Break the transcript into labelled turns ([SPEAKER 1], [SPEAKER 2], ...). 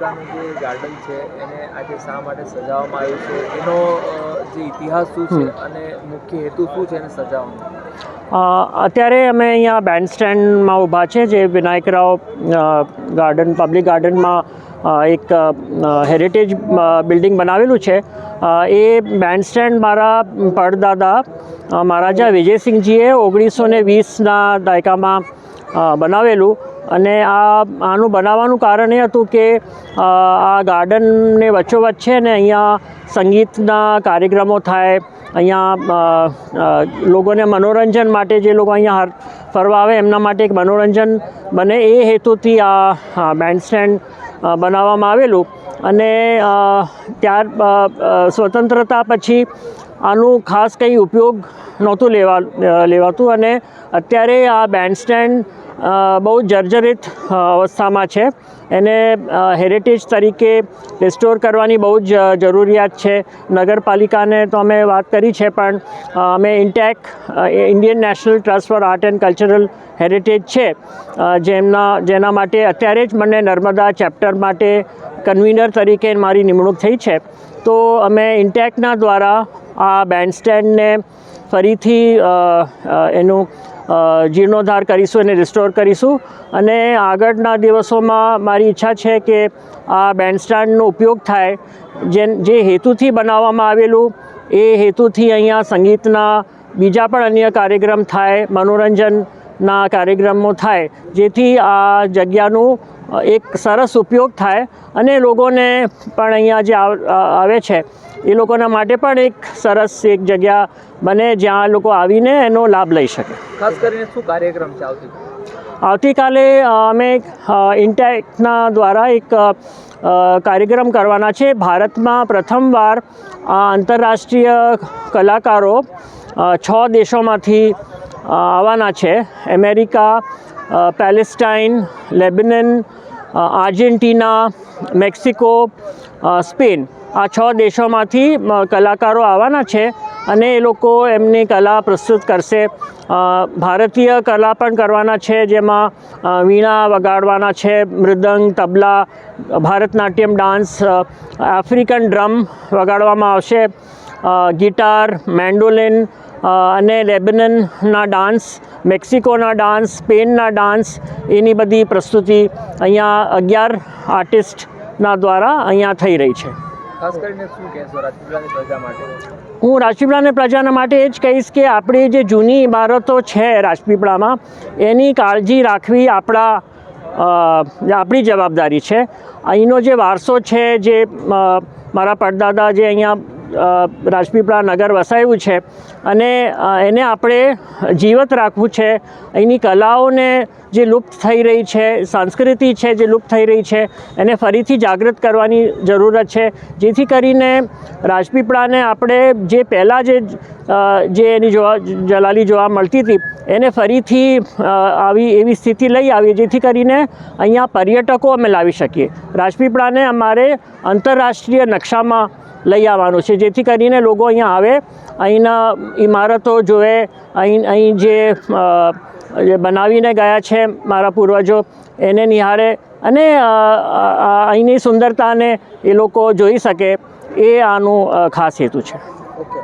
[SPEAKER 1] રાજપીપળાનું જે ગાર્ડન છે એને આજે શા માટે સજાવવામાં આવ્યું છે એનો જે ઇતિહાસ શું છે અને મુખ્ય હેતુ શું છે એને સજાવવાનો?
[SPEAKER 2] અત્યારે અમે અહીંયા બેન્ડ સ્ટેન્ડમાં ઊભા છે જે વિનાયકરાવ રાવ ગાર્ડન પબ્લિક ગાર્ડનમાં એક હેરિટેજ બિલ્ડિંગ બનાવેલું છે. એ બેન્ડ સ્ટેન્ડ મારા પડદાદા મહારાજા વિજયસિંહજીએ ઓગણીસો ને વીસના દાયકામાં બનાવેલું. અને આ આનું બનાવવાનું કારણ એ હતું કે આ ગાર્ડનને વચ્ચોવચ્ચ છે ને અહીંયા સંગીતના કાર્યક્રમો થાય, અહીંયા લોકોને મનોરંજન માટે જે લોકો અહીંયા ફરવા આવે એમના માટે એક મનોરંજન બને એ હેતુથી આ બેન્ડ સ્ટેન્ડ બનાવવામાં આવેલું. અને ત્યાર સ્વતંત્રતા પછી આનું ખાસ કંઈ ઉપયોગ નહોતું લેવા લેવાતું અને અત્યારે આ બેન્ડ સ્ટેન્ડ બહુ જર્જરિત અવસ્થામાં છે. એને હેરિટેજ તરીકે રિસ્ટોર કરવાની બહુ જ જરૂરિયાત છે. નગરપાલિકાને તો અમે વાત કરી છે, પણ અમે INTACH Indian national trust for art and cultural heritage છે. જેમના, જેના માટે અત્યારે જ મને નર્મદા ચેપ્ટર માટે કન્વીનર તરીકે મારી નિમણૂક થઈ છે. તો અમે ઇન્ટેકના દ્વારા આ બેન્ડ સ્ટેન્ડને ફરીથી એનું જીર્ણોદ્ધાર કરીશું એને રિસ્ટોર કરીશું. અને આગળના દિવસોમાં મારી ઈચ્છા છે કે આ બેન્ડ સ્ટેન્ડનો ઉપયોગ થાય. જે જે હેતુથી બનાવવામાં આવેલું, એ હેતુથી અહીંયા સંગીતના બીજા પણ અન્ય કાર્યક્રમ થાય, મનોરંજનના કાર્યક્રમો થાય. જેથી આ જગ્યાનું એક સરસ ઉપયોગ થાય અને લોકોને પણ અહીંયા જે આવે છે એ લોકોના માટે પણ એક સરસ એક જગ્યા બને જ્યાં લોકો આવીને એનો લાભ લઈ શકે.
[SPEAKER 1] ખાસ કરીને શું કાર્યક્રમ છે આવતી
[SPEAKER 2] આવતીકાલે અમે ઇન્ટેકના દ્વારા એક કાર્યક્રમ કરવાના છે. ભારતમાં પ્રથમવાર આંતરરાષ્ટ્રીય કલાકારો છ દેશોમાંથી આવવાના છે. America Palestine Lebanon Argentina Mexico Spain. આ છ દેશોમાંથી કલાકારો આવવાના છે અને એ લોકો એમની કલા પ્રસ્તુત કરશે. ભારતીય કલા પણ કરવાના છે, જેમાં વીણા વગાડવાના છે, mridang, tabla, Bharatanatyam, dance African drum વગાડવામાં આવશે ગિટાર, મેન્ડોલિન અને લેબનનના ડાન્સ, મેક્સિકોના ડાન્સ, સ્પેનના ડાન્સ, એની બધી પ્રસ્તુતિ અહીંયા અગિયાર આર્ટિસ્ટના દ્વારા અહીંયા થઈ રહી છે. હું રાજપીપળાની પ્રજાના માટે એ જ કહીશ કે આપણી જે જૂની ઇમારતો છે રાજપીપળામાં, એની કાળજી રાખવી આપણા આપણી જવાબદારી છે. અહીંનો જે વારસો છે, જે મારા પડદાદા જે અહીંયા રાજપીપળા નગર વસાવ્યું છે અને એને આપણે જીવત રાખવું છે. અહીંની કલાઓને જે લુપ્ત થઈ રહી છે, સંસ્કૃતિ છે જે લુપ્ત થઈ રહી છે, એને ફરીથી જાગૃત કરવાની જરૂરત છે. જેથી કરીને રાજપીપળાને આપણે જે પહેલાં જે જે એની જોવા, જલાલી જોવા મળતી હતી, એને ફરીથી આવી એવી સ્થિતિ લઈ આવી જેથી કરીને અહીંયા પર્યટકો અમે લાવી શકીએ. રાજપીપળાને અમારે આંતરરાષ્ટ્રીય નકશામાં લઈ આવવાનું છે. જેથી કરીને લોકો અહીંયા આવે. અહીંના ઇમારતો જોવે. અહીં અહીં જે જે બનાવીને ગયા છે મારા પૂર્વજો, એને નિહાળે અને અહીંની સુંદરતાને એ લોકો જોઈ શકે. એ આનું ખાસ હેતુ છે.
[SPEAKER 1] ઓકે.